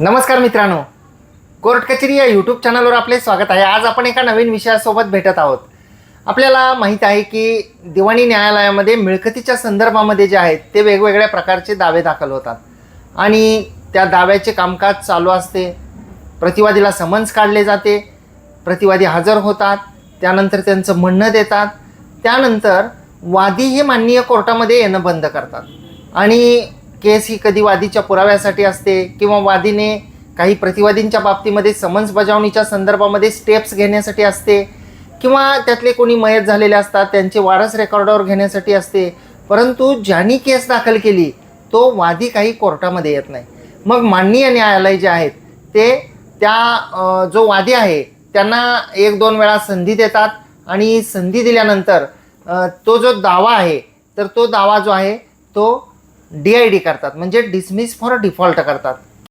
नमस्कार मित्रांनो. कोर्ट कचेरी या यूट्यूब चॅनलवर आपले स्वागत आहे. आज आपण एका नवीन विषयासोबत भेटत आहोत. आपल्याला माहीत आहे की दिवाणी न्यायालयामध्ये मिळकतीच्या संदर्भामध्ये जे आहेत ते वेगवेगळ्या प्रकारचे दावे दाखल होतात. आणि त्या दाव्याचे कामकाज चालू असते. प्रतिवादीला समन्स काढले जाते. प्रतिवादी हजर होतात. त्यानंतर त्यांचं म्हणणं देतात. त्यानंतर वादी हे माननीय कोर्टामध्ये येणं बंद करतात. आणि केस ही कधी वादीच्या पुराव्यासाठी असते किंवा वादीने काही प्रतिवादींच्या बाबतीमध्ये समन्स बजावणीच्या संदर्भामध्ये स्टेप्स घेण्यासाठी असते किंवा त्यातले कोणी मयत झालेले असतात त्यांचे वारस रेकॉर्डवर घेण्यासाठी असते. परंतु ज्यांनी केस दाखल केली तो वादी काही कोर्टामध्ये येत नाही. मग माननीय न्यायालय जे आहेत ते त्या जो वादी आहे त्यांना एक दोन वेळा संधी देतात आणि संधी दिल्यानंतर तो जो दावा आहे तर तो दावा जो आहे तो डी आय डी करतात. म्हणजे डिसमिस फॉर डिफॉल्ट करतात.